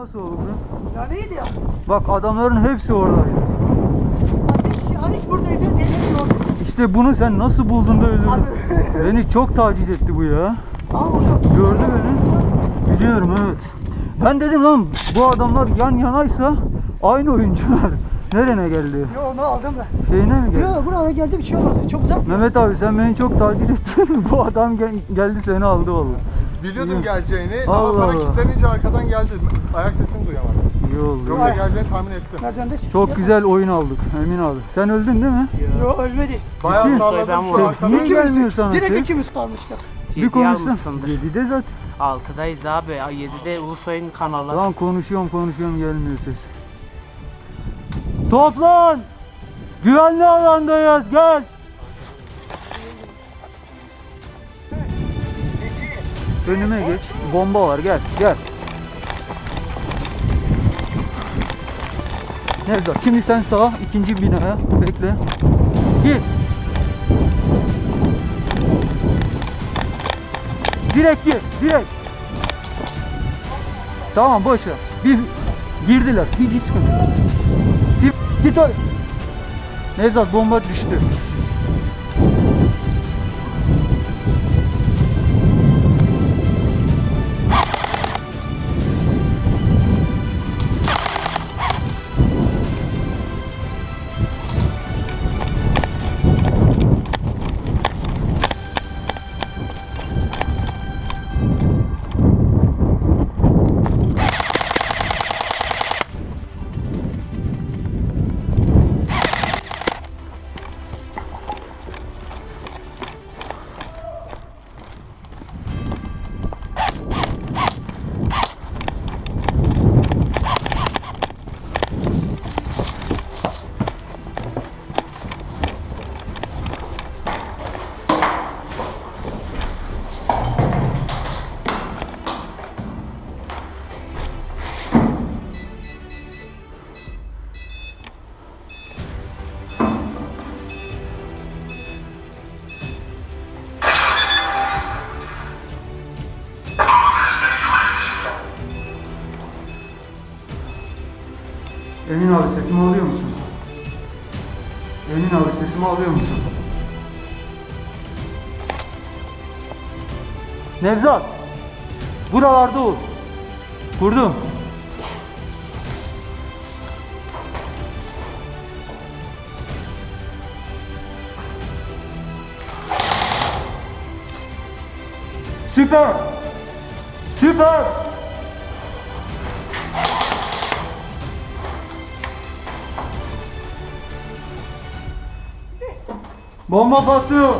Nasıl oldu? Ya neydi ya? Bak adamların hepsi oradaydı. Ateş, ateş buradaydı. Denizli orada. İşte bunu sen nasıl buldun da öldürdün? Abi. Beni çok taciz etti bu ya. Ama hocam. Gördü beni. Biliyorum evet. Ben dedim lan bu adamlar yan yanaysa aynı oyuncular. Nerene geldi? Yo onu aldım ben. Şeyine mi geldi? Yo buraya geldi bir şey olmadı. Çok uzak. Mehmet abi sen beni çok taciz ettin. bu adam gel- geldi seni aldı vallahi. Biliyordum geleceğini. Allah sonra Allah. kilitlenince arkadan geldi. Ayak sesini duyamadım. İyi oldu. Yoksa geleceğini tahmin ettim. Merdivende çıktı. Çok güzel oyun aldık Emin abi. Sen öldün değil mi? Yo ölmedi. Bayağı Ciddi. salladım. Arkadan. Niye gelmiyor sana Direkt ses? ikimiz kalmıştık. Bir konuşsan. almışsındır. 7'de zaten. 6'dayız abi. 7'de Ulusoy'un kanalı. Lan konuşuyorum konuşuyorum gelmiyor ses. Toplan! Güvenli alandayız gel. Önüme geç. Bomba var gel gel. Nevzat şimdi sen sağa ikinci binaya bekle. Git. Direkt gir direkt. Tamam boş ver. Biz girdiler. Hiç, sıkıntı. Git oraya. Nevzat bomba düştü. Emin abi sesimi alıyor musun? Emin abi sesimi alıyor musun? Nevzat! Buralarda ol. Kurdum. Süper! Süper! Bomba patlıyor.